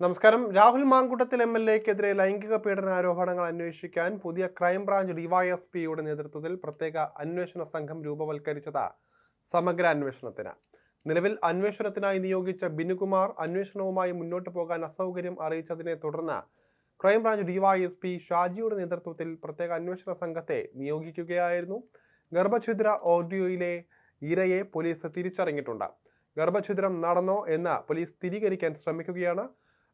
നമസ്കാരം. Rahul Mamkootathil M L എക്കെതിരെ ലൈംഗിക പീഡന ആരോപണങ്ങൾ അന്വേഷിക്കാൻ പുതിയ ക്രൈംബ്രാഞ്ച് ഡിവൈഎസ്പിയുടെ നേതൃത്വത്തിൽ പ്രത്യേക അന്വേഷണ സംഘം രൂപവൽക്കരിച്ചത് സമഗ്ര അന്വേഷണത്തിന് നിലവിൽ അന്വേഷണത്തിനായി നിയോഗിച്ച ബിനുകുമാർ അന്വേഷണവുമായി മുന്നോട്ട് പോകാൻ അസൗകര്യം അറിയിച്ചതിനെ തുടർന്ന് ക്രൈംബ്രാഞ്ച് ഡിവൈഎസ്പി ഷാജിയുടെ നേതൃത്വത്തിൽ പ്രത്യേക അന്വേഷണ സംഘത്തെ നിയോഗിക്കുകയായിരുന്നു. ഗർഭഛിദ്ര ഓഡിയോയിലെ ഇരയെ പോലീസ് തിരിച്ചറിഞ്ഞിട്ടുണ്ട്. ഗർഭഛിദ്രം നടന്നോ എന്ന് പോലീസ് സ്ഥിരീകരിക്കാൻ ശ്രമിക്കുകയാണ്.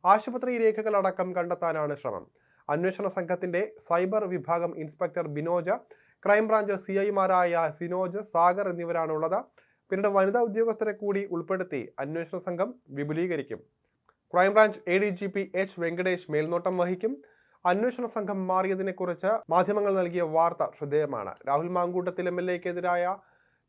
ആശുപത്രി രേഖകളടക്കം കണ്ടെത്താനാണ് ശ്രമം. അന്വേഷണ സംഘത്തിന്റെ സൈബർ വിഭാഗം ഇൻസ്പെക്ടർ ബിനോജ ക്രൈംബ്രാഞ്ച് സി ഐമാരായ സിനോജ് സാഗർ എന്നിവരാണ് ഉള്ളത് പിന്നീട് വനിതാ ഉദ്യോഗസ്ഥരെ കൂടി ഉൾപ്പെടുത്തി അന്വേഷണ സംഘം വിപുലീകരിക്കും. Crime branch A D G P H Venkatesh മേൽനോട്ടം വഹിക്കും. അന്വേഷണ സംഘം മാറിയതിനെക്കുറിച്ച് മാധ്യമങ്ങൾ നൽകിയ വാർത്ത ശ്രദ്ധേയമാണ്. രാഹുൽ മാങ്കൂട്ടത്തിൽ എം എൽ എക്കെതിരായ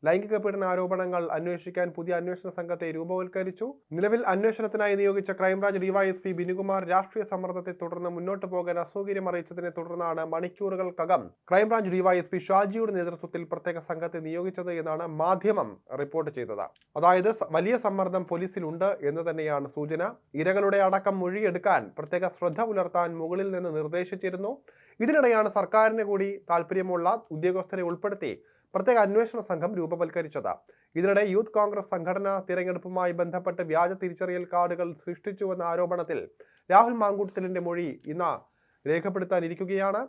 ലൈംഗിക പീഡന ആരോപണങ്ങൾ അന്വേഷിക്കാൻ പുതിയ അന്വേഷണ സംഘത്തെ രൂപവൽക്കരിച്ചു. നിലവിൽ അന്വേഷണത്തിനായി നിയോഗിച്ച ക്രൈംബ്രാഞ്ച് ഡിവൈഎസ്പി ബിനുകുമാർ രാഷ്ട്രീയ സമ്മർദ്ദത്തെ തുടർന്ന് മുന്നോട്ട് പോകാൻ അസൗകര്യം അറിയിച്ചതിനെ തുടർന്നാണ് മണിക്കൂറുകൾക്കകം ക്രൈംബ്രാഞ്ച് ഡിവൈഎസ്പി ഷാജിയുടെ നേതൃത്വത്തിൽ പ്രത്യേക സംഘത്തെ നിയോഗിച്ചത് എന്നാണ് മാധ്യമം റിപ്പോർട്ട് ചെയ്തത്. അതായത് വലിയ സമ്മർദ്ദം പോലീസിലുണ്ട് എന്ന് തന്നെയാണ് സൂചന. ഇരകളുടെ അടക്കം മൊഴിയെടുക്കാൻ പ്രത്യേക ശ്രദ്ധ പുലർത്താൻ മുകളിൽ നിന്ന് നിർദ്ദേശിച്ചിരുന്നു. ഇതിനിടെയാണ് സർക്കാരിന് കൂടി താല്പര്യമുള്ള ഉദ്യോഗസ്ഥരെ ഉൾപ്പെടുത്തി പ്രത്യേക അന്വേഷണ സംഘം രൂപവൽക്കരിച്ചത്. ഇതിനിടെ യൂത്ത് കോൺഗ്രസ് സംഘടന തിരഞ്ഞെടുപ്പുമായി ബന്ധപ്പെട്ട് വ്യാജ തിരിച്ചറിയൽ കാർഡുകൾ സൃഷ്ടിച്ചുവെന്ന ആരോപണത്തിൽ രാഹുൽ മാങ്കൂട്ടത്തിലിന്റെ മൊഴി ഇന്ന് രേഖപ്പെടുത്താനിരിക്കുകയാണ്.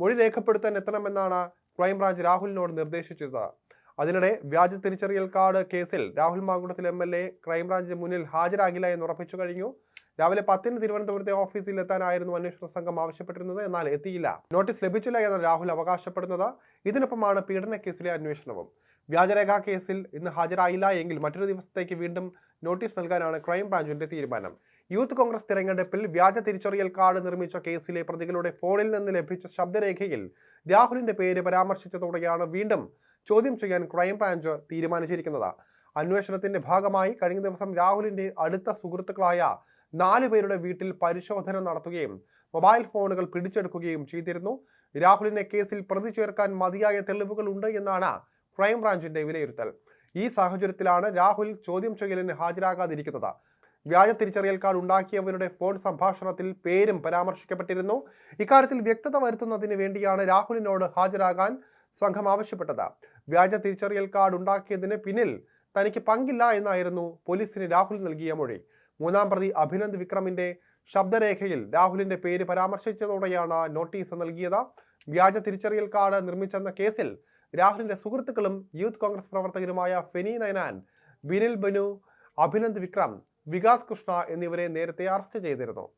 മൊഴി രേഖപ്പെടുത്താൻ എത്തണമെന്നാണ് ക്രൈംബ്രാഞ്ച് രാഹുലിനോട് നിർദ്ദേശിച്ചത്. അതിനിടെ വ്യാജ തിരിച്ചറിയൽ കാർഡ് കേസിൽ Rahul Mankoottathil M L A crime branch മുന്നിൽ ഹാജരാകില്ല എന്ന് ഉറപ്പിച്ചു കഴിഞ്ഞു. രാവിലെ പത്തിന് തിരുവനന്തപുരത്തെ ഓഫീസിൽ എത്താനായിരുന്നു അന്വേഷണ സംഘം ആവശ്യപ്പെട്ടിരുന്നത്. എന്നാൽ എത്തിയില്ല. നോട്ടീസ് ലഭിച്ചില്ല എന്ന് രാഹുൽ അവകാശപ്പെടുന്നത്. ഇതിനൊപ്പമാണ് പീഡന കേസിലെ അന്വേഷണവും. വ്യാജരേഖാ കേസിൽ ഇന്ന് ഹാജരായില്ല എങ്കിൽ മറ്റൊരു ദിവസത്തേക്ക് വീണ്ടും നോട്ടീസ് നൽകാനാണ് ക്രൈംബ്രാഞ്ചിന്റെ തീരുമാനം. യൂത്ത് കോൺഗ്രസ് തിരഞ്ഞെടുപ്പിൽ വ്യാജ തിരിച്ചറിയൽ കാർഡ് നിർമ്മിച്ച കേസിലെ പ്രതികളുടെ ഫോണിൽ നിന്ന് ലഭിച്ച ശബ്ദരേഖയിൽ രാഹുലിന്റെ പേര് പരാമർശിച്ചതോടെയാണ് വീണ്ടും ചോദ്യം ചെയ്യാൻ ക്രൈംബ്രാഞ്ച് തീരുമാനിച്ചിരിക്കുന്നത്. അന്വേഷണത്തിന്റെ ഭാഗമായി കഴിഞ്ഞ ദിവസം രാഹുലിന്റെ അടുത്ത സുഹൃത്തുക്കളായ നാലു പേരുടെ വീട്ടിൽ പരിശോധന നടത്തുകയും മൊബൈൽ ഫോണുകൾ പിടിച്ചെടുക്കുകയും ചെയ്തിരുന്നു. രാഹുലിനെ കേസിൽ പ്രതി ചേർക്കാൻ മതിയായ തെളിവുകൾ ഉണ്ട് എന്നാണ് ക്രൈംബ്രാഞ്ചിന്റെ വിലയിരുത്തൽ. ഈ സാഹചര്യത്തിലാണ് രാഹുൽ ചോദ്യം ചെയ്യലിന് ഹാജരാകാതിരിക്കുന്നത്. വ്യാജ തിരിച്ചറിയൽ കാർഡ് ഉണ്ടാക്കിയവരുടെ ഫോൺ സംഭാഷണത്തിൽ പേരും പരാമർശിക്കപ്പെട്ടിരുന്നു. ഇക്കാര്യത്തിൽ വ്യക്തത വരുത്തുന്നതിന് വേണ്ടിയാണ് രാഹുലിനോട് ഹാജരാകാൻ സംഘം ആവശ്യപ്പെട്ടത്. വ്യാജ തിരിച്ചറിയൽ കാർഡ് ഉണ്ടാക്കിയതിന് പിന്നിൽ തനിക്ക് പങ്കില്ല എന്നായിരുന്നു പോലീസിന് രാഹുൽ നൽകിയ മൊഴി. മൂന്നാം പ്രതി അഭിനന്ദ് വിക്രമിന്റെ ശബ്ദരേഖയിൽ രാഹുലിന്റെ പേര് പരാമർശിച്ചതോടെയാണ് നോട്ടീസ് നൽകിയത്. വ്യാജ തിരിച്ചറിയൽ കാർഡ് നിർമ്മിച്ചെന്ന കേസിൽ രാഹുലിന്റെ സുഹൃത്തുക്കളും യൂത്ത് കോൺഗ്രസ് പ്രവർത്തകരുമായ ഫെനി നയനാൻ ബിനിൽ ബനു അഭിനന്ദ് വിക്രം വികാസ് കൃഷ്ണ എന്നിവരെ നേരത്തെ അറസ്റ്റ് ചെയ്തിരുന്നു.